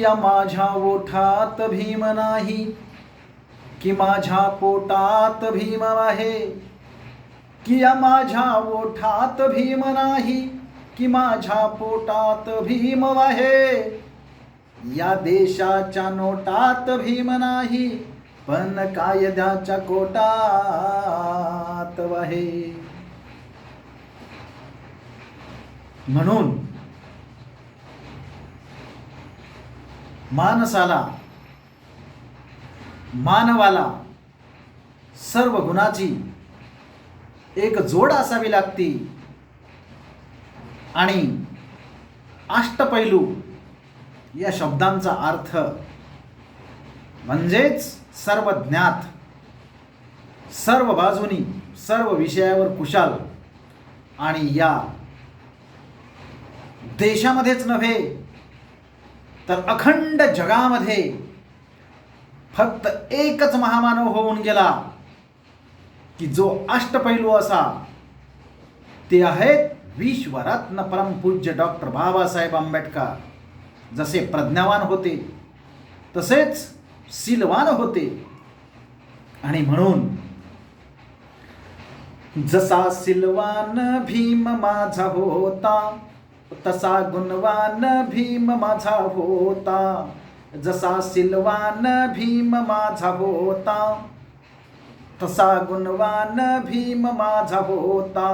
या माझ्या ओठात भीम नाही की माझ्या पोटात भीम आहे. की या माझ्या ओठात भीम नाही की माझ्या पोटात भीम आहे. या देशाच्या नोटात भीम नाही पण कायद्याच्या कोटात आहे. म्हणून मानसाला मानवाला सर्व गुणाची एक जोड असावी लागती. आणि अष्टपैलू या शब्दांचा अर्थ म्हणजेच सर्व ज्ञात सर्व बाजूनी सर्व विषयावर कुशाल आणि या देशामध्येच नव्हे तर अखंड जगामध्ये फक्त एकच महामानव होऊन गेला की जो अष्टपैलू असा ते आहेत विश्वरत्न परमपूज्य डॉक्टर बाबासाहेब आंबेडकर. जसे प्रज्ञावान होते तसेच सिलवान होते. आणि म्हणून जसा सिलवान भीम माझा होता तसा गुणवान भीम माझा होता जसा सिलवान भीम माझा होता तसा गुणवान भीम माझा होता.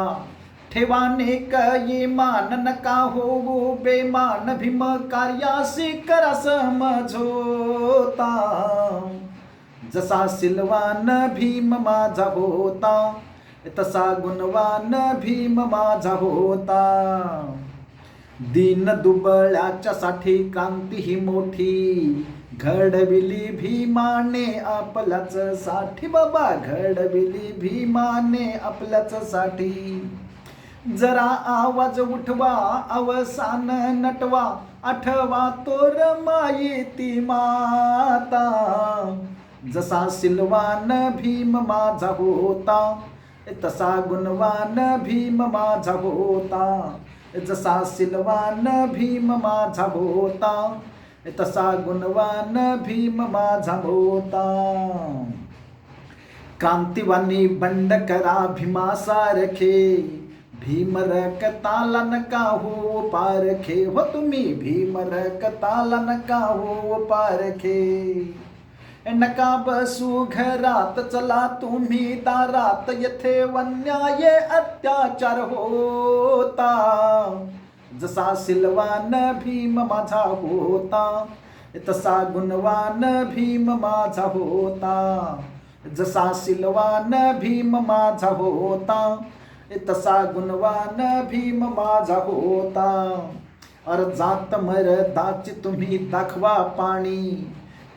ठेवाने कये मान नका हो बेमान भीम कार्यासी करा समझोता जसा सिलवान भीम माझा होता तसा गुणवान भीम माझा होता. दीन दुबळ्याच्या साठी क्रांती ही मोठी. घडविली भीमाने आपल्याच साठी. बाबा घडविली भीमाने आपल्याच साठी. जरा आवाज उठवा अवसान नटवा आठवा तोर मायेती माता. जसा सिलवान भीम माझा होता तसा गुणवान भीम माझा होता. जसा सिलवान भीम माझा होता तसा गुणवान भीम माझा होता. क्रांतिवानी बंड करा भीमासारखे भीम तालन नका हो पारखे. हो तुम्ही भीम रकताला नका हो पारखे. नका बसू घरात चला तुम्ही दारात येथे वन्याय अत्याचार होता. जसा सिलवान भीम माझा होता तसा गुणवान भीम माझा होता. जसा सिलवान भीम माझा होता तसा गुणवान भीम माझा होता. अर जात मरदाची तुम्ही दाखवा पाणी.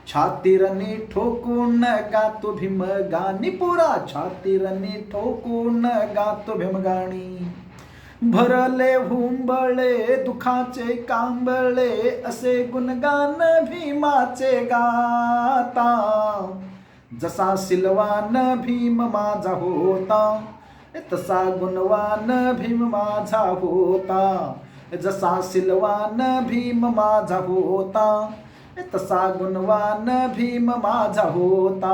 छातीरनी ठोकून गातो भीम गाणी पुरा. छातीरनी ठोकून गातो भीम गाणी. भरले हुंबळे दुखाचे कांबळे असे गुणगान भीमाचे गाता. जसा सिलवान भीम माझा होता तसा गुणवान भीम माझा होता. जसा सिलवान भीम माझा होता तसा गुणवान भीम माझा होता.